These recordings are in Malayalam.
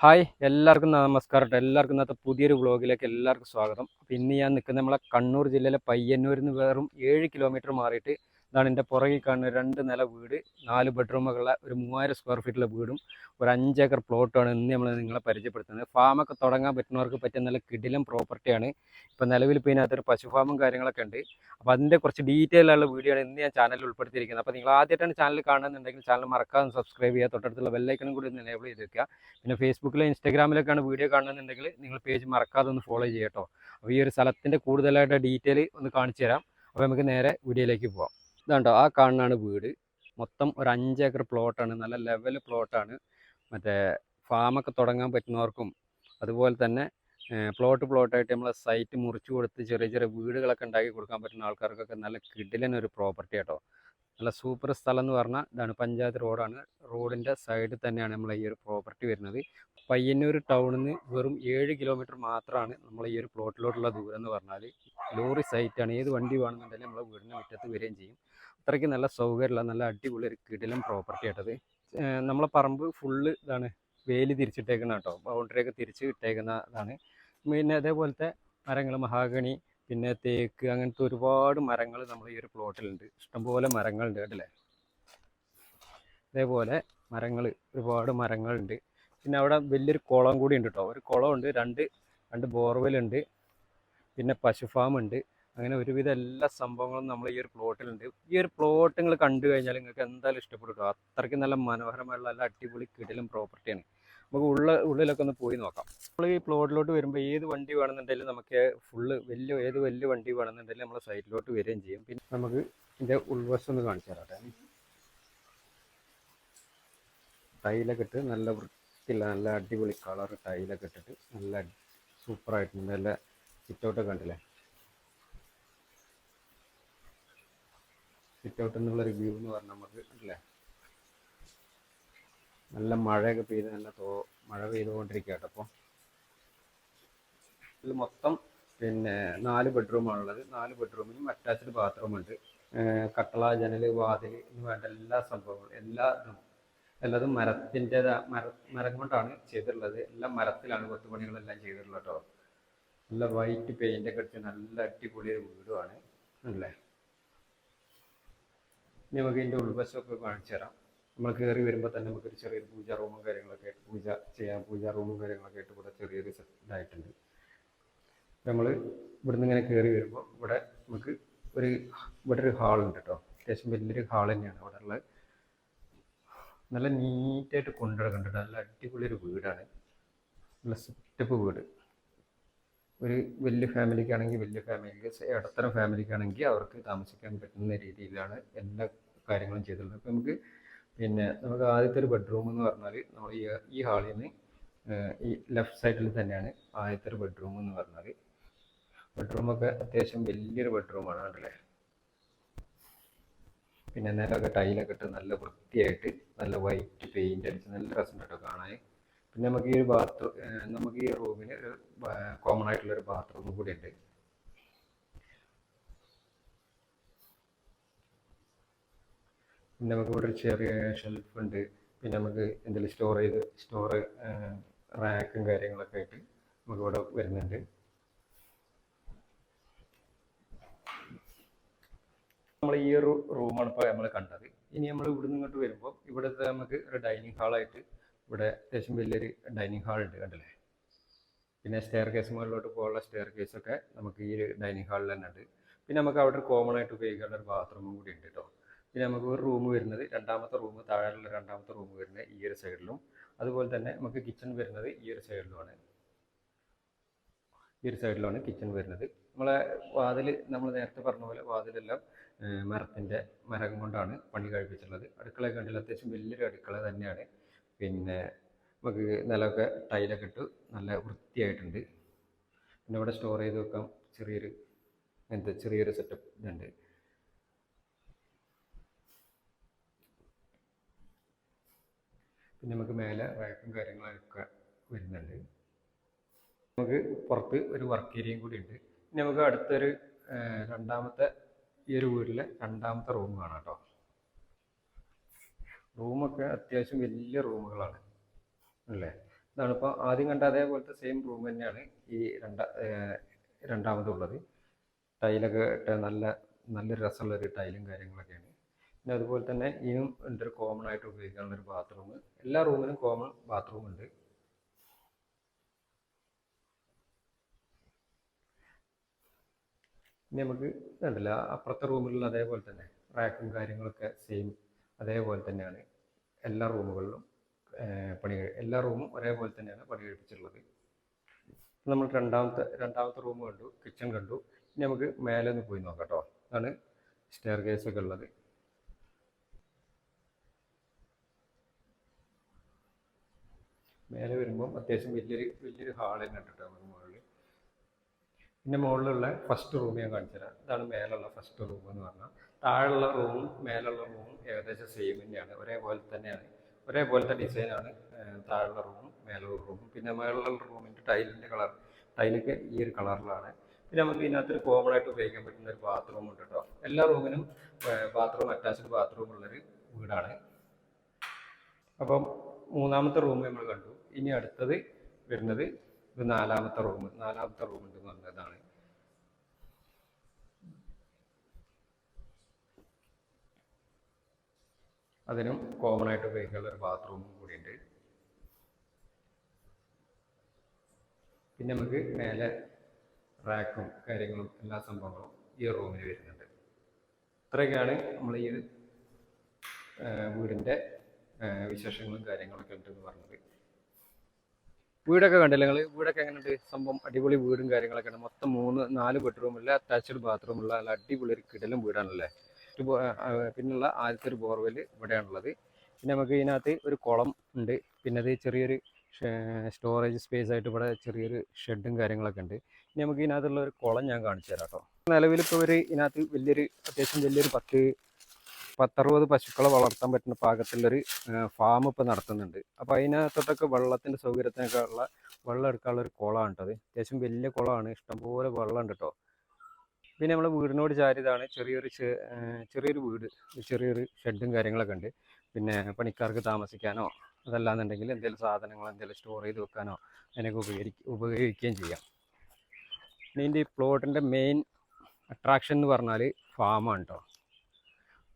ഹായ് എല്ലാവർക്കും നമസ്കാരം കേട്ടോ എല്ലാവർക്കും ഇന്നത്തെ പുതിയൊരു വ്ളോഗിലേക്ക് എല്ലാവർക്കും സ്വാഗതം. അപ്പോൾ ഇന്ന് ഞാൻ നിൽക്കുന്ന നമ്മളെ കണ്ണൂർ ജില്ലയിലെ പയ്യന്നൂരിൽ നിന്ന് വെറും ഏഴ് കിലോമീറ്റർ മാറിയിട്ട് ഇതാണ് എന്റെ പുറകിൽ കാണുന്ന രണ്ട് നില വീട് നാല് ബെഡ്റൂമുകളുള്ള ഒരു മൂവായിരം സ്ക്വയർ ഫീറ്റുള്ള വീടും ഒരു അഞ്ചേക്കർ പ്ലോട്ടാണ് ഇന്ന് നമ്മൾ നിങ്ങളെ പരിചയപ്പെടുത്തുന്നത്. ഫാമൊക്കെ തുടങ്ങാൻ പറ്റുന്നവർക്ക് പറ്റിയ നല്ല കിടിലം പ്രോപ്പർട്ടിയാണ് ഇപ്പോൾ നിലവിൽ ഇപ്പോൾ ഇതിനകത്തൊരു പശു ഫാമും കാര്യങ്ങളൊക്കെ ഉണ്ട്. അപ്പോൾ അതിന്റെ കുറച്ച് ഡീറ്റെയിൽ ഉള്ള വീഡിയോ ആണ് ഇന്ന് ഞാൻ ചാനലിൽ ഉൾപ്പെടുത്തിയിരിക്കുന്നത്. അപ്പോൾ നിങ്ങൾ ആദ്യമായിട്ടാണ് ചാനൽ കാണുന്നുണ്ടെങ്കിൽ ചാനൽ മറക്കാതെ സബ്സ്ക്രൈബ് ചെയ്യുക. തൊട്ടടുത്തുള്ള ബെല്ലൈക്കണും കൂടി ഒന്ന് എനേബിൾ ചെയ്ത് വെക്കുക. പിന്നെ ഫേസ്ബുക്കിലോ ഇൻസ്റ്റാഗ്രാമിലൊക്കെയാണ് വീഡിയോ കാണുന്നുണ്ടെങ്കിൽ നിങ്ങൾ പേജ് മറക്കാതെ ഒന്ന് ഫോളോ ചെയ്യട്ടോ അപ്പോൾ ഈ ഒരു സ്ഥലത്തിന്റെ കൂടുതലായിട്ട് ഡീറ്റെയിൽ ഒന്ന് കാണിച്ചു തരാം. അപ്പോൾ നമുക്ക് നേരെ വീഡിയോയിലേക്ക് പോവാം. ഇതാണ്ടോ ആ കാണുന്നതാണ് വീട്. മൊത്തം ഒരു അഞ്ചേക്കർ പ്ലോട്ടാണ്. നല്ല ലെവൽ പ്ലോട്ടാണ്. മറ്റേ ഫാമൊക്കെ തുടങ്ങാൻ പറ്റുന്നവർക്കും അതുപോലെ തന്നെ പ്ലോട്ട് പ്ലോട്ടായിട്ട് നമ്മൾ സൈറ്റ് മുറിച്ചു കൊടുത്ത് ചെറിയ ചെറിയ വീടുകളൊക്കെ ഉണ്ടാക്കി കൊടുക്കാൻ പറ്റുന്ന ആൾക്കാർക്കൊക്കെ നല്ല കിടിലൻ ഒരു പ്രോപ്പർട്ടി കേട്ടോ നല്ല സൂപ്പർ സ്ഥലം എന്ന് പറഞ്ഞാൽ ഇതാണ് പഞ്ചായത്ത് റോഡാണ് റോഡിന്റെ സൈഡിൽ തന്നെയാണ് നമ്മൾ ഈ ഒരു പ്രോപ്പർട്ടി വരുന്നത്. പയ്യന്നൂർ ടൗണിൽ നിന്ന് വെറും ഏഴ് കിലോമീറ്റർ മാത്രമാണ് നമ്മൾ ഈ ഒരു പ്ലോട്ടിലോട്ടുള്ള ദൂരം എന്ന് പറഞ്ഞാൽ ലോറി സൈറ്റാണ് ഏത് വണ്ടി വേണമെന്നുണ്ടെങ്കിലും നമ്മൾ വീടിന്റെ മുറ്റത്ത് വരികയും ചെയ്യും. അത്രയ്ക്ക് നല്ല സൗകര്യമുള്ള നല്ല അടിപൊളി ഒരു കിടിലും പ്രോപ്പർട്ടി ആയിട്ടത് നമ്മളെ പറമ്പ് ഫുള്ള് ഇതാണ്. വേലി തിരിച്ചിട്ടേക്കുന്ന കേട്ടോ. ബൗണ്ടറിയൊക്കെ തിരിച്ച് ഇട്ടേക്കുന്ന ഇതാണ്. പിന്നെ അതേപോലത്തെ മരങ്ങൾ മഹാഗണി പിന്നെ തേക്ക് അങ്ങനത്തെ ഒരുപാട് മരങ്ങൾ നമ്മൾ ഈ ഒരു പ്ലോട്ടിലുണ്ട് ഇഷ്ടംപോലെ മരങ്ങളുണ്ട് കേട്ടില്ലേ? അതേപോലെ മരങ്ങൾ ഒരുപാട് മരങ്ങളുണ്ട്. പിന്നെ അവിടെ വലിയൊരു കുളം കൂടി ഉണ്ട് കേട്ടോ. ഒരു കുളമുണ്ട് രണ്ട് രണ്ട് ബോർവെൽ ഉണ്ട്. പിന്നെ പശു ഫാം ഉണ്ട്. അങ്ങനെ ഒരുവിധം എല്ലാ സംഭവങ്ങളും നമ്മൾ ഈ ഒരു പ്ലോട്ടിലുണ്ട് ഈ ഒരു പ്ലോട്ട് നിങ്ങൾ കണ്ടു കഴിഞ്ഞാൽ നിങ്ങൾക്ക് എന്തായാലും ഇഷ്ടപ്പെടും അത്രയ്ക്ക് നല്ല മനോഹരമായുള്ള നല്ല അടിപൊളി കിടിലും പ്രോപ്പർട്ടിയാണ് നമുക്ക് ഉള്ള ഉള്ളിലൊക്കെ ഒന്ന് പോയി നോക്കാം. നമ്മൾ ഈ പ്ലോട്ടിലോട്ട് വരുമ്പോൾ ഏത് വണ്ടി വേണമെന്നുണ്ടെങ്കിലും നമുക്ക് ഫുള്ള് വലിയ ഏത് വലിയ വണ്ടി വേണമെന്നുണ്ടെങ്കിലും നമ്മൾ സൈറ്റിലോട്ട് വരികയും ചെയ്യും. പിന്നെ നമുക്ക് ഇതിന്റെ ഉൾവശം ഒന്ന് കാണിച്ചു തരാട്ടെ ടൈലൊക്കെ ഇട്ട് നല്ല വൃത്തിയുള്ള നല്ല അടിപൊളി കളർ ടൈലൊക്കെ ഇട്ടിട്ട് നല്ല സൂപ്പറായിട്ടുണ്ട് നല്ല സിറ്റൗട്ടൊക്കെ കണ്ടില്ലേ സിറ്റൗട്ട് എന്നുള്ള റിവ്യൂ എന്ന് പറഞ്ഞാൽ നമുക്ക് അല്ലേ? നല്ല മഴയൊക്കെ പെയ്ത് നല്ല തോ മഴ പെയ്തുകൊണ്ടിരിക്കുക കേട്ടോ അപ്പോൾ ഇതിൽ മൊത്തം പിന്നെ നാല് ബെഡ്റൂമാണുള്ളത് നാല് ബെഡ്റൂമിനും അറ്റാച്ച്ഡ് ബാത്റൂമുണ്ട് കട്ടള ജനൽ വാതിൽ എന്ന് വേണ്ട എല്ലാ സംഭവങ്ങളും എല്ലാ ഇതും എല്ലാതും മരത്തിന്റെ മര മരം കൊണ്ടാണ് ചെയ്തിട്ടുള്ളത്. എല്ലാം മരത്തിലാണ് കൊത്തുപണികളെല്ലാം ചെയ്തിട്ടുള്ളത് കേട്ടോ. നല്ല വൈറ്റ് പെയിന്റൊക്കെ അടിച്ച് നല്ല അടിപൊളി ഒരു വീടുമാണ്. അല്ലേ? നമുക്ക് ഇതിന്റെ ഉൾവശമൊക്കെ കാണിച്ചു തരാം. നമ്മൾ കയറി വരുമ്പോൾ തന്നെ നമുക്കൊരു ചെറിയൊരു പൂജ റൂമും കാര്യങ്ങളൊക്കെ ആയിട്ട് പൂജ ചെയ്യാൻ പൂജ റൂമും കാര്യങ്ങളൊക്കെ ആയിട്ട് ഇവിടെ ചെറിയൊരു ഇതായിട്ടുണ്ട്. നമ്മൾ ഇവിടുന്ന് ഇങ്ങനെ കയറി വരുമ്പോൾ ഇവിടെ നമുക്ക് ഒരു ഇവിടെ ഒരു ഹാളുണ്ട് കേട്ടോ. അത്യാവശ്യം വലിയൊരു ഹാൾ തന്നെയാണ്. ഇവിടെ ഉള്ളത് നല്ല നീറ്റായിട്ട് കൊണ്ടുനടക്കുന്നുണ്ട്. നല്ല അടിപൊളി ഒരു വീടാണ്. നല്ല സെറ്റപ്പ് വീട്. ഒരു വലിയ ഫാമിലിക്കാണെങ്കിൽ വലിയ ഫാമിലിക്ക് ഇടത്തരം ഫാമിലിക്കാണെങ്കിൽ അവർക്ക് താമസിക്കാൻ പറ്റുന്ന രീതിയിലാണ് എല്ലാ കാര്യങ്ങളും ചെയ്തിട്ടുള്ളത്. അപ്പോൾ നമുക്ക് പിന്നെ നമുക്ക് ആദ്യത്തെ ഒരു ബെഡ്റൂം എന്ന് പറഞ്ഞാൽ നമ്മൾ ഈ ഈ ഹാളിൽ നിന്ന് ഈ ലെഫ്റ്റ് സൈഡിൽ തന്നെയാണ് ആദ്യത്തെ ഒരു ബെഡ്റൂം എന്ന് പറഞ്ഞാൽ ബെഡ്റൂമൊക്കെ അത്യാവശ്യം വലിയൊരു ബെഡ്റൂമാണ് കണ്ടല്ലേ? പിന്നെ നേരൊക്കെ ടൈലൊക്കെ ഇട്ട് നല്ല വൃത്തിയായിട്ട് നല്ല വൈറ്റ് പെയിന്റ് അടിച്ച് നല്ല രസം കേട്ടോ കാണാൻ. പിന്നെ നമുക്ക് ഈ ഒരു ബാത്റൂം നമുക്ക് ഈ റൂമിന് ഒരു കോമൺ ആയിട്ടുള്ള ഒരു ബാത്റൂം കൂടി ഉണ്ട്. പിന്നെ നമുക്ക് ഇവിടെ ഒരു ചെറിയ ഷെൽഫ് ഉണ്ട്. പിന്നെ നമുക്ക് എന്തെങ്കിലും സ്റ്റോർ ചെയ്ത് സ്റ്റോർ റാക്കും കാര്യങ്ങളൊക്കെ ആയിട്ട് നമുക്ക് ഇവിടെ വരുന്നുണ്ട്. നമ്മൾ ഈ ഒരു റൂമാണ് ഇപ്പോൾ നമ്മൾ കണ്ടത്. ഇനി നമ്മൾ ഇവിടുന്ന് ഇങ്ങോട്ട് വരുമ്പോൾ ഇവിടുത്തെ നമുക്ക് ഒരു ഡൈനിങ് ഹാളായിട്ട് ഇവിടെ അത്യാവശ്യം വലിയൊരു ഡൈനിങ് ഹാൾ ഉണ്ട് കണ്ടില്ലേ? പിന്നെ സ്റ്റെയർ കേസ് മുകളിലോട്ട് പോകാനുള്ള സ്റ്റെയർ കേസൊക്കെ നമുക്ക് ഈ ഡൈനിങ് ഹാളിൽ തന്നെ ഉണ്ട്. പിന്നെ നമുക്ക് അവിടെ ഒരു കോമൺ ആയിട്ട് ഉപയോഗിക്കാനുള്ള ഒരു ബാത്റൂമും കൂടി ഉണ്ട് കേട്ടോ പിന്നെ നമുക്ക് ഒരു റൂം വരുന്നത് രണ്ടാമത്തെ റൂം താഴെയുള്ള രണ്ടാമത്തെ റൂം വരുന്നത് ഈ ഒരു സൈഡിലും അതുപോലെ തന്നെ നമുക്ക് കിച്ചൺ വരുന്നത് ഈ ഒരു സൈഡിലുമാണ് ഈ ഒരു സൈഡിലാണ് കിച്ചൺ വരുന്നത്. നമ്മളെ വാതിൽ നമ്മൾ നേരത്തെ പറഞ്ഞ പോലെ വാതിലെല്ലാം മരത്തിന്റെ മരം കൊണ്ടാണ് പണി കഴിപ്പിച്ചിട്ടുള്ളത്. അടുക്കള കണ്ടില്ല അത്യാവശ്യം വലിയൊരു അടുക്കള തന്നെയാണ്. പിന്നെ നമുക്ക് നിലമൊക്കെ ടൈലൊക്കെ ഇട്ട്. നല്ല വൃത്തിയായിട്ടുണ്ട്. പിന്നെ ഇവിടെ സ്റ്റോർ ചെയ്ത് വെക്കാം. ചെറിയൊരു എന്താ ചെറിയൊരു സെറ്റപ്പ് ഇതുണ്ട്. പിന്നെ നമുക്ക് മേലെ റാക്കും കാര്യങ്ങളൊക്കെ വരുന്നുണ്ട്. നമുക്ക് പുറത്ത് ഒരു വർക്ക് ഏരിയയും കൂടി ഉണ്ട്. നമുക്ക് അടുത്തൊരു രണ്ടാമത്തെ ഈ ഒരു വീട്ടിലെ രണ്ടാമത്തെ റൂം കാണാം കേട്ടോ. റൂമൊക്കെ അത്യാവശ്യം വലിയ റൂമുകളാണ്. അല്ലേ? ഇതാണ് ഇപ്പോൾ ആദ്യം കണ്ട അതേപോലത്തെ സെയിം റൂം തന്നെയാണ് ഈ രണ്ടാ രണ്ടാമതുള്ളത്. ടൈലൊക്കെ ഇട്ട നല്ല നല്ലൊരു രസമുള്ള ഒരു ടൈലും കാര്യങ്ങളൊക്കെയാണ്. പിന്നെ അതുപോലെ തന്നെ ഇനിയും ഉണ്ട് ഒരു കോമൺ ആയിട്ട് ഉപയോഗിക്കാനുള്ള ഒരു ബാത്റൂം എല്ലാ റൂമിനും കോമൺ ബാത്റൂം ഉണ്ട്. ഇനി നമുക്ക് കണ്ടില്ല അപ്പുറത്തെ റൂമിലുള്ള അതേപോലെ തന്നെ റാക്കും കാര്യങ്ങളൊക്കെ സെയിം അതേപോലെ തന്നെയാണ് എല്ലാ റൂമുകളിലും പണി എല്ലാ റൂമും ഒരേപോലെ തന്നെയാണ് പണി കഴിപ്പിച്ചിട്ടുള്ളത്. നമ്മൾ രണ്ടാമത്തെ രണ്ടാമത്തെ റൂം കണ്ടു കിച്ചൺ കണ്ടു. ഇനി നമുക്ക് മേലെ ഒന്ന് പോയി നോക്കാം കേട്ടോ. അതാണ് സ്റ്റെയർ കേസ് ഒക്കെ ഉള്ളത്. മേലെ വരുമ്പം അത്യാവശ്യം വലിയൊരു വലിയൊരു ഹാൾ തന്നെ ഉണ്ട് കേട്ടോ മുകളിൽ പിന്നെ മുകളിലുള്ള ഫസ്റ്റ് റൂം ഞാൻ കാണിച്ചു തരാം ഇതാണ് മേലുള്ള ഫസ്റ്റ് റൂം എന്ന് പറഞ്ഞാൽ താഴെയുള്ള റൂമും മേലുള്ള റൂമും ഏകദേശം സെയിം തന്നെയാണ്. ഒരേപോലെ തന്നെയാണ് ഒരേപോലത്തെ ഡിസൈനാണ് താഴെയുള്ള റൂമും മേലുള്ള റൂമും പിന്നെ മേലുള്ള റൂമിന്റെ ടൈലിന്റെ കളർ ടൈലൊക്കെ ഈ ഒരു കളറിലാണ് പിന്നെ നമുക്ക് ഇതിനകത്ത് കോമൺ ആയിട്ട് ഉപയോഗിക്കാൻ പറ്റുന്ന ഒരു ബാത്റൂം ഉണ്ട് കേട്ടോ എല്ലാ റൂമിനും ബാത്റൂം അറ്റാച്ച്ഡ് ബാത്റൂം ഉള്ളൊരു വീടാണ്. അപ്പം മൂന്നാമത്തെ റൂം നമ്മൾ കണ്ടു. ഇനി അടുത്തത് വരുന്നത് ഇത് നാലാമത്തെ റൂം നാലാമത്തെ റൂം പറഞ്ഞതാണ്. അതിനും കോമൺ ആയിട്ട് ഉപയോഗിക്കാനുള്ള ഒരു ബാത്റൂമും കൂടിയുണ്ട്. പിന്നെ നമുക്ക് മേലെ റാക്കും കാര്യങ്ങളും എല്ലാ സംഭവങ്ങളും ഈ റൂമിൽ വരുന്നുണ്ട്. ഇത്രയൊക്കെയാണ് നമ്മൾ ഈ വീടിന്റെ വിശേഷങ്ങളും കാര്യങ്ങളൊക്കെ ഉണ്ടെന്ന് പറഞ്ഞത്. വീടൊക്കെ കണ്ടില്ല നിങ്ങൾ വീടൊക്കെ എങ്ങനെയുണ്ട്? സംഭവം അടിപൊളി വീടും കാര്യങ്ങളൊക്കെ ഉണ്ട്. മൊത്തം മൂന്ന് നാല് ബെഡ്റൂമുള്ള അറ്റാച്ച്ഡ് ബാത്റൂമുള്ള നല്ല അടിപൊളി ഒരു കിടലും വീടാണല്ലേ? ബോ- പിന്നുള്ള ആദ്യത്തെ ഒരു ബോർവെൽ ഇവിടെയാണുള്ളത്. പിന്നെ നമുക്ക് ഇതിനകത്ത് ഒരു കുളം ഉണ്ട്. പിന്നെ അത് ചെറിയൊരു സ്റ്റോറേജ് സ്പേസ് ആയിട്ട് ഇവിടെ ചെറിയൊരു ഷെഡും കാര്യങ്ങളൊക്കെ ഉണ്ട്. ഇനി നമുക്ക് ഇതിനകത്തുള്ള ഒരു കുളം ഞാൻ കാണിച്ചു തരാം കേട്ടോ. നിലവിൽ ഇപ്പോൾ ഒരു ഇതിനകത്ത് വലിയൊരു അത്യാവശ്യം വലിയൊരു പത്ത് പത്തറുപത് പശുക്കളെ വളർത്താൻ പറ്റുന്ന പാകത്തിലുള്ളൊരു ഫാം ഇപ്പോൾ നടത്തുന്നുണ്ട്. അപ്പോൾ അതിനകത്തോട്ടൊക്കെ വെള്ളത്തിന്റെ സൗകര്യത്തിനൊക്കെ ഉള്ള വെള്ളം എടുക്കാനുള്ള ഒരു കുളമാണ് കേട്ടോ അത്. അത്യാവശ്യം വലിയ കുളമാണ്. ഇഷ്ടംപോലെ വെള്ളം ഉണ്ട് കേട്ടോ. പിന്നെ നമ്മളെ വീടിനോട് ചാരിയതാണ് ചെറിയൊരു ചെറിയൊരു വീട് ചെറിയൊരു ഷെഡും കാര്യങ്ങളൊക്കെ ഉണ്ട്. പിന്നെ പണിക്കാർക്ക് താമസിക്കാനോ അതല്ലാന്നുണ്ടെങ്കിൽ എന്തെങ്കിലും സാധനങ്ങൾ എന്തെങ്കിലും സ്റ്റോർ ചെയ്ത് വെക്കാനോ അതിനൊക്കെ ഉപകരിക്ക ഉപയോഗിക്കുകയും ചെയ്യാം. ഇതിന്റെ ഈ പ്ലോട്ടിന്റെ മെയിൻ അട്രാക്ഷൻ എന്ന് പറഞ്ഞാൽ ഫാമാണ് കേട്ടോ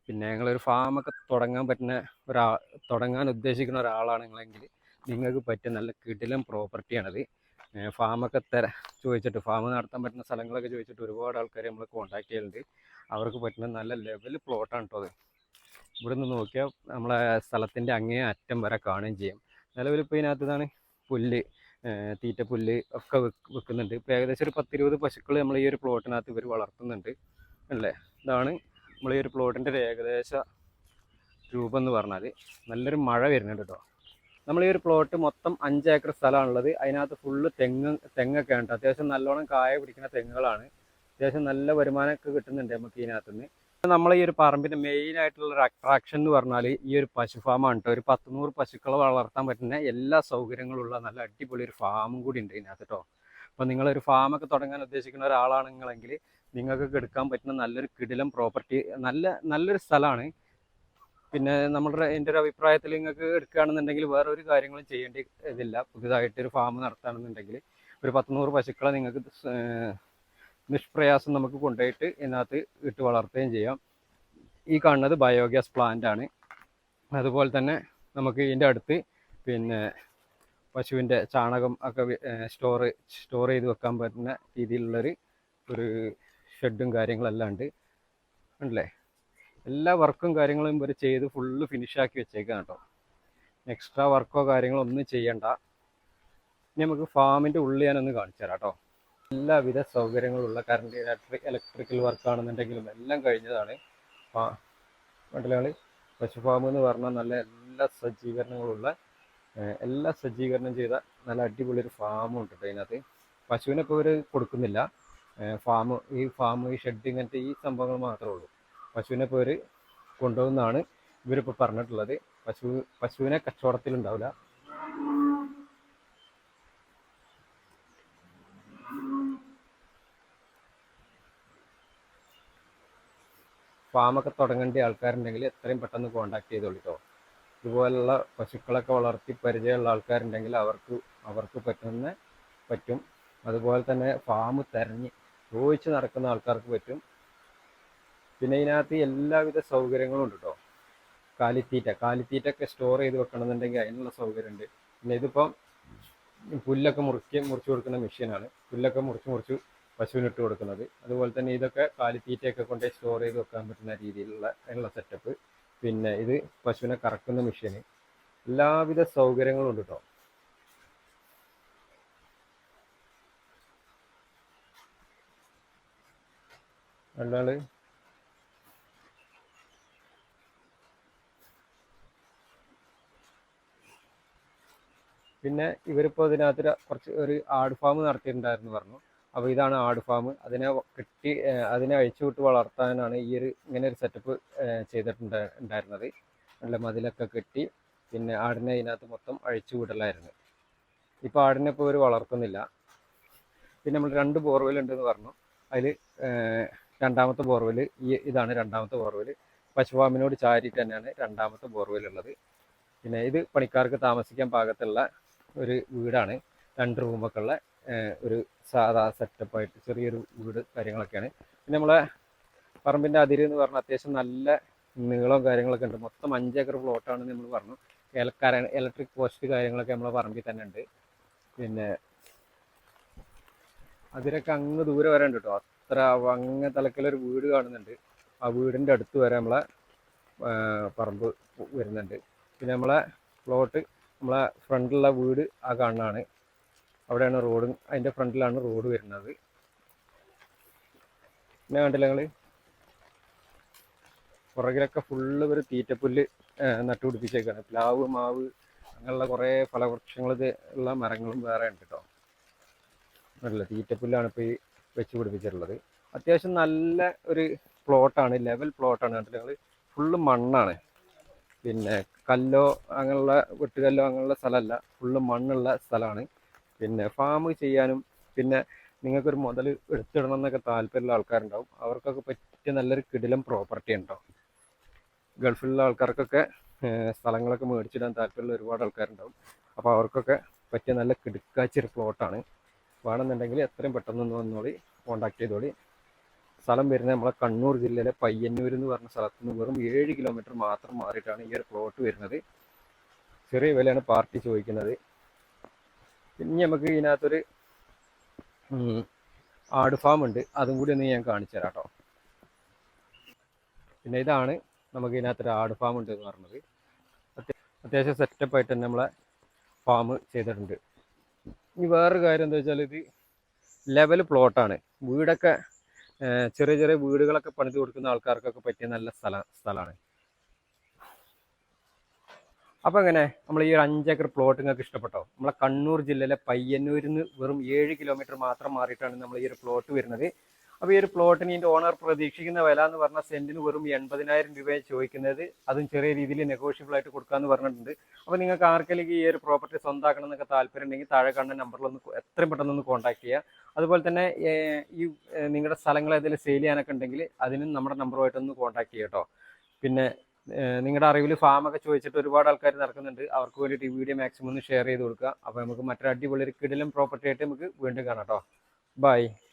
പിന്നെ ഞങ്ങളൊരു ഫാമൊക്കെ തുടങ്ങാൻ പറ്റുന്ന ഒരാ തുടങ്ങാൻ ഉദ്ദേശിക്കുന്ന ഒരാളാണെങ്കിലെങ്കിൽ നിങ്ങൾക്ക് പറ്റിയ നല്ല കിടിലം പ്രോപ്പർട്ടിയാണത് ഫാമൊക്കെ തര ചോദിച്ചിട്ട് ഫാം നടത്താൻ പറ്റുന്ന സ്ഥലങ്ങളൊക്കെ ചോദിച്ചിട്ട് ഒരുപാട് ആൾക്കാർ നമ്മൾ കോൺടാക്ട് ചെയ്യുന്നുണ്ട് അവർക്ക് പറ്റുന്ന നല്ല ലെവൽ പ്ലോട്ടാണ് കേട്ടോ അത്. ഇവിടെ നിന്ന് നോക്കിയാൽ നമ്മളെ സ്ഥലത്തിന്റെ അങ്ങേ അറ്റം വരെ കാണുകയും ചെയ്യും. നിലവിൽ ഇപ്പോൾ ഇതിനകത്ത് ഇതാണ് പുല്ല് തീറ്റ തീറ്റപ്പുല്ല് ഒക്കെ വെക്ക് വെക്കുന്നുണ്ട്. ഇപ്പോൾ ഏകദേശം ഒരു പത്തിരുപത് പശുക്കൾ നമ്മൾ ഈ ഒരു പ്ലോട്ടിനകത്ത് ഇവർ വളർത്തുന്നുണ്ട്. അല്ലേ? ഇതാണ് നമ്മൾ ഈ ഒരു പ്ലോട്ടിന്റെ ഒരു ഏകദേശ രൂപം എന്ന് പറഞ്ഞാൽ നല്ലൊരു മഴ വരുന്നുണ്ട് കേട്ടോ നമ്മൾ ഈ ഒരു പ്ലോട്ട് മൊത്തം അഞ്ച് ഏക്കർ സ്ഥലമാണുള്ളത്. അതിനകത്ത് ഫുള്ള് തെങ്ങ് തെങ്ങൊക്കെ ഉണ്ട് അത്യാവശ്യം നല്ലോണം കായ പിടിക്കുന്ന തെങ്ങുകളാണ്. അത്യാവശ്യം നല്ല വരുമാനമൊക്കെ കിട്ടുന്നുണ്ട് നമുക്ക് ഇതിനകത്ത് നിന്ന് നമ്മൾ ഈ ഒരു പറമ്പിന്റെ മെയിൻ ആയിട്ടുള്ള ഒരു അട്രാക്ഷൻ എന്ന് പറഞ്ഞാൽ ഈ ഒരു പശു ഫാമാണ് കേട്ടോ ഒരു പത്ത് നൂറ് പശുക്കളെ വളർത്താൻ പറ്റുന്ന എല്ലാ സൗകര്യങ്ങളുള്ള നല്ല അടിപൊളി ഒരു ഫാമും കൂടി ഉണ്ട് ഇതിനകത്ത് കേട്ടോ അപ്പോൾ നിങ്ങളൊരു ഫാമൊക്കെ തുടങ്ങാൻ ഉദ്ദേശിക്കുന്ന ഒരാളാണെങ്കിൽ നിങ്ങൾക്കൊക്കെ എടുക്കാൻ പറ്റുന്ന നല്ലൊരു കിടിലം പ്രോപ്പർട്ടി നല്ല നല്ലൊരു സ്ഥലമാണ്. പിന്നെ നമ്മളുടെ എന്റെ ഒരു അഭിപ്രായത്തിൽ നിങ്ങൾക്ക് എടുക്കുകയാണെന്നുണ്ടെങ്കിൽ വേറെ ഒരു കാര്യങ്ങളും ചെയ്യേണ്ടി ഇതില്ല. പുതുതായിട്ട് ഒരു ഫാം നടത്തുകയാണെന്നുണ്ടെങ്കിൽ ഒരു പത്ത് നൂറ് പശുക്കളെ നിങ്ങൾക്ക് നിഷ്പ്രയാസം നമുക്ക് കൊണ്ടുപോയിട്ട് ഇതിനകത്ത് ഇട്ട് വളർത്തുകയും ചെയ്യാം. ഈ കാണുന്നത് ബയോഗ്യാസ് പ്ലാന്റ് ആണ്. അതുപോലെ തന്നെ നമുക്ക് ഇതിന്റെ അടുത്ത് പിന്നെ പശുവിന്റെ ചാണകം ഒക്കെ സ്റ്റോർ സ്റ്റോർ ചെയ്ത് വെക്കാൻ പറ്റുന്ന രീതിയിലുള്ളൊരു ഒരു ഷെഡും കാര്യങ്ങളെല്ലാം ഉണ്ട്. ഉണ്ടല്ലേ? എല്ലാ വർക്കും കാര്യങ്ങളും ഇവർ ചെയ്ത് ഫുള്ള് ഫിനിഷാക്കി വെച്ചേക്കാണ് കേട്ടോ എക്സ്ട്രാ വർക്കോ കാര്യങ്ങളോ ഒന്നും ചെയ്യണ്ട. ഇനി നമുക്ക് ഫാമിന്റെ ഉള്ളിൽ ഞാനൊന്ന് കാണിച്ചു തരാം കേട്ടോ എല്ലാവിധ സൗകര്യങ്ങളുള്ള കറണ്ട് ഇലക്ട്രിക് ഇലക്ട്രിക്കൽ വർക്കാണെന്നുണ്ടെങ്കിലും എല്ലാം കഴിഞ്ഞതാണ്. ആ മണ്ടലുകൾ പശു ഫാം എന്ന് പറഞ്ഞാൽ നല്ല എല്ലാ സജ്ജീകരണങ്ങളുള്ള എല്ലാ സജ്ജീകരണം ചെയ്ത നല്ല അടിപൊളി ഒരു ഫാമും ഉണ്ട് കേട്ടോ അതിനകത്ത് പശുവിനെ ഇപ്പോൾ ഇവർ കൊടുക്കുന്നില്ല. ഫാം ഈ ഫാം ഈ ഷെഡ് ഇങ്ങനത്തെ ഈ സംഭവങ്ങൾ മാത്രമേ ഉള്ളൂ. പശുവിനെ പേര് കൊണ്ടുപോകുന്നതാണ് ഇവരിപ്പോൾ പറഞ്ഞിട്ടുള്ളത്. പശു പശുവിനെ കച്ചവടത്തിലുണ്ടാവില്ല. ഫാമൊക്കെ തുടങ്ങേണ്ട ആൾക്കാരുണ്ടെങ്കിൽ എത്രയും പെട്ടെന്ന് കോണ്ടാക്ട് ചെയ്തോളൂ കേട്ടോ ഇതുപോലുള്ള പശുക്കളൊക്കെ വളർത്തി പരിചയമുള്ള ആൾക്കാരുണ്ടെങ്കിൽ അവർക്ക് അവർക്ക് പറ്റുന്ന പറ്റും. അതുപോലെ തന്നെ ഫാം തെരഞ്ഞ് ചോദിച്ച് നടക്കുന്ന ആൾക്കാർക്ക് പറ്റും. പിന്നെ ഇതിനകത്ത് എല്ലാവിധ സൗകര്യങ്ങളും ഉണ്ട് കേട്ടോ കാലിത്തീറ്റ കാലിത്തീറ്റ ഒക്കെ സ്റ്റോർ ചെയ്ത് വെക്കണമെന്നുണ്ടെങ്കിൽ അതിനുള്ള സൗകര്യമുണ്ട്. പിന്നെ ഇതിപ്പം പുല്ലൊക്കെ മുറിക്ക് മുറിച്ച് കൊടുക്കുന്ന മെഷീനാണ്. പുല്ലൊക്കെ മുറിച്ച് മുറിച്ച് പശുവിനിട്ട് കൊടുക്കുന്നത്. അതുപോലെ തന്നെ ഇതൊക്കെ കാലിത്തീറ്റയൊക്കെ കൊണ്ട് സ്റ്റോർ ചെയ്ത് വെക്കാൻ പറ്റുന്ന രീതിയിലുള്ള അതിനുള്ള സെറ്റപ്പ് പിന്നെ ഇത് പശുവിനെ കറക്കുന്ന മെഷീന് എല്ലാവിധ സൗകര്യങ്ങളും ഉണ്ട് കേട്ടോ രണ്ടാൾ പിന്നെ ഇവരിപ്പോൾ ഇതിനകത്ത് കുറച്ച് ഒരു ആട് ഫാം നടത്തിയിട്ടുണ്ടായിരുന്നു പറഞ്ഞു. അപ്പോൾ ഇതാണ് ആട് ഫാം അതിനെ കെട്ടി അതിനെ അഴിച്ചു വിട്ട് വളർത്താനാണ് ഈ ഒരു ഇങ്ങനെ ഒരു സെറ്റപ്പ് ചെയ്തിട്ടുണ്ട് ഉണ്ടായിരുന്നത്. നല്ല മതിലൊക്കെ കെട്ടി പിന്നെ ആടിനെ ഇതിനകത്ത് മൊത്തം അഴിച്ചു വിടലായിരുന്നു. ഇപ്പോൾ ആടിനെ ഇപ്പോൾ ഇവർ വളർത്തുന്നില്ല. പിന്നെ നമ്മൾ രണ്ട് ബോർവെൽ ഉണ്ടെന്ന് പറഞ്ഞു. അതിൽ രണ്ടാമത്തെ ബോർവെൽ ഈ ഇതാണ് രണ്ടാമത്തെ ബോർവെൽ പശുഫാമിനോട് ചാരിയിട്ട് തന്നെയാണ് രണ്ടാമത്തെ ബോർവെൽ ഉള്ളത്. പിന്നെ ഇത് പണിക്കാർക്ക് താമസിക്കാൻ പാകത്തുള്ള ഒരു വീടാണ്. രണ്ട് റൂമൊക്കെ ഉള്ള ഒരു സാധാ സെറ്റപ്പായിട്ട് ചെറിയൊരു വീട് കാര്യങ്ങളൊക്കെയാണ്. പിന്നെ നമ്മളെ പറമ്പിന്റെ അതിര് എന്ന് പറഞ്ഞാൽ അത്യാവശ്യം നല്ല നീളവും കാര്യങ്ങളൊക്കെ ഉണ്ട്. മൊത്തം അഞ്ചേക്കർ പ്ലോട്ടാണ് നമ്മൾ പറഞ്ഞു ഏലക്കാര ഇലക്ട്രിക് പോസ്റ്റ് കാര്യങ്ങളൊക്കെ നമ്മളെ പറമ്പിൽ തന്നെ ഉണ്ട്. പിന്നെ അതിരൊക്കെ അങ്ങ് ദൂരെ വരെ ഉണ്ട് കേട്ടോ അത്ര അങ്ങ് തലക്കിലൊരു വീട് കാണുന്നുണ്ട്. ആ വീടിന്റെ അടുത്ത് വരെ നമ്മളെ പറമ്പ് വരുന്നുണ്ട്. പിന്നെ നമ്മളെ പ്ലോട്ട് നമ്മളെ ഫ്രണ്ടിലുള്ള വീട് ആ കാണുന്നതാണ്. അവിടെയാണ് റോഡ് അതിന്റെ ഫ്രണ്ടിലാണ് റോഡ് വരുന്നത്. പിന്നെ കണ്ടില്ല ഞങ്ങൾ പുറകിലൊക്കെ ഫുള്ള് ഒരു തീറ്റപ്പുല്ല് നട്ടു നട്ടുപിടിപ്പിച്ചേക്കാണ്. പ്ലാവ് മാവ് അങ്ങനെയുള്ള കുറേ ഫലവൃക്ഷങ്ങൾ ഉള്ള മരങ്ങളും വേറെ ഉണ്ട് കേട്ടോ നല്ല തീറ്റപ്പുല്ലാണ് ഇപ്പോൾ ഈ വെച്ച് പിടിപ്പിച്ചിട്ടുള്ളത്. അത്യാവശ്യം നല്ല ഒരു പ്ലോട്ടാണ് ലെവൽ പ്ലോട്ടാണ് കണ്ടില്ലേ ഞങ്ങൾ ഫുള്ള് മണ്ണാണ്. പിന്നെ കല്ലോ അങ്ങനെയുള്ള വെട്ടുകല്ലോ അങ്ങനെയുള്ള സ്ഥലമല്ല. ഫുള്ള് മണ്ണുള്ള സ്ഥലമാണ്. പിന്നെ ഫാം ചെയ്യാനും പിന്നെ നിങ്ങൾക്കൊരു മുതൽ എടുത്തിടണം എന്നൊക്കെ താല്പര്യമുള്ള ആൾക്കാരുണ്ടാവും. അവർക്കൊക്കെ പറ്റിയ നല്ലൊരു കിടിലം പ്രോപ്പർട്ടി ഉണ്ടാവും ഗൾഫിലുള്ള ആൾക്കാർക്കൊക്കെ സ്ഥലങ്ങളൊക്കെ മേടിച്ചിടാൻ താല്പര്യമുള്ള ഒരുപാട് ആൾക്കാരുണ്ടാവും. അപ്പോൾ അവർക്കൊക്കെ പറ്റിയ നല്ല കിടുക്കാച്ചൊരു പ്ലോട്ടാണ് വേണമെന്നുണ്ടെങ്കിൽ എത്രയും പെട്ടെന്ന് വന്നോളി കോണ്ടാക്ട് ചെയ്തോളി. സ്ഥലം വരുന്നത് നമ്മളെ കണ്ണൂർ ജില്ലയിലെ പയ്യന്നൂർ എന്ന് പറഞ്ഞ സ്ഥലത്ത് നിന്ന് വെറും ഏഴ് കിലോമീറ്റർ മാത്രം മാറിയിട്ടാണ് ഈ ഒരു പ്ലോട്ട് വരുന്നത്. ചെറിയ വിലയാണ് പാർട്ടി ചോദിക്കുന്നത്. പിന്നെ നമുക്ക് ഇതിനകത്തൊരു ആട് ഫാം ഉണ്ട്. അതും കൂടി ഒന്ന് ഞാൻ കാണിച്ചു തരാം കേട്ടോ. പിന്നെ ഇതാണ് നമുക്ക് ഇതിനകത്തൊരു ആട് ഫാം ഉണ്ട് എന്ന് പറഞ്ഞത്. അത്യ- അത്യാവശ്യം സെറ്റപ്പ് ആയിട്ട് തന്നെ നമ്മളെ ഫാം ചെയ്തിട്ടുണ്ട്. ഇനി വേറൊരു കാര്യം എന്താ വെച്ചാൽ ഇത് ലെവൽ പ്ലോട്ടാണ് വീടൊക്കെ ചെറിയ ചെറിയ വീടുകളൊക്കെ പണിത് കൊടുക്കുന്ന ആൾക്കാർക്കൊക്കെ പറ്റിയ നല്ല സ്ഥല സ്ഥലമാണ് അപ്പോൾ എങ്ങനെ? നമ്മൾ ഈ ഒരു അഞ്ചേക്കർ പ്ലോട്ട് നിങ്ങൾക്ക് ഇഷ്ടപ്പെട്ടോ? നമ്മളെ കണ്ണൂർ ജില്ലയിലെ പയ്യന്നൂരിൽ നിന്ന് വെറും ഏഴ് കിലോമീറ്റർ മാത്രം മാറിയിട്ടാണ് നമ്മൾ ഈ ഒരു പ്ലോട്ട് വരുന്നത്. അപ്പോൾ ഈ ഒരു പ്ലോട്ടിന് ഇതിന്റെ ഓണർ പ്രതീക്ഷിക്കുന്ന വില എന്ന് പറഞ്ഞാൽ സെന്റിന് വെറും എൺപതിനായിരം രൂപയാണ് ചോദിക്കുന്നത്. അതും ചെറിയ രീതിയിൽ നെഗോഷ്യബിൾ ആയിട്ട് കൊടുക്കാന്ന് പറഞ്ഞിട്ടുണ്ട്. അപ്പോൾ നിങ്ങൾക്ക് ആർക്കെങ്കിലും ഈ ഒരു പ്രോപ്പർട്ടി സ്വന്തമാക്കണം എന്നൊക്കെ താല്പര്യം ഉണ്ടെങ്കിൽ താഴെ കാണുന്ന നമ്പറിൽ ഒന്ന് എത്രയും പെട്ടെന്ന് ഒന്ന് കോൺടാക്ട് ചെയ്യുക അതുപോലെ തന്നെ ഈ നിങ്ങളുടെ സ്ഥലങ്ങൾ ഏതെങ്കിലും സെയിൽ ചെയ്യാനൊക്കെ ഉണ്ടെങ്കിൽ അതിനും നമ്മുടെ നമ്പറുമായിട്ടൊന്ന് കോൺടാക്ട് ചെയ്യുക കേട്ടോ. പിന്നെ നിങ്ങളുടെ അറിവിൽ ഫാമൊക്കെ ചോദിച്ചിട്ട് ഒരുപാട് ആൾക്കാർ നടക്കുന്നുണ്ട്. അവർക്ക് വേണ്ടിയിട്ട് ഈ വീഡിയോ മാക്സിമം ഒന്ന് ഷെയർ ചെയ്ത് കൊടുക്കുക. അപ്പോൾ നമുക്ക് മറ്റൊരു അടിപൊളി ഒരു കിടലും പ്രോപ്പർട്ടി ആയിട്ട് നമുക്ക് വീണ്ടും കാണാം കേട്ടോ. ബൈ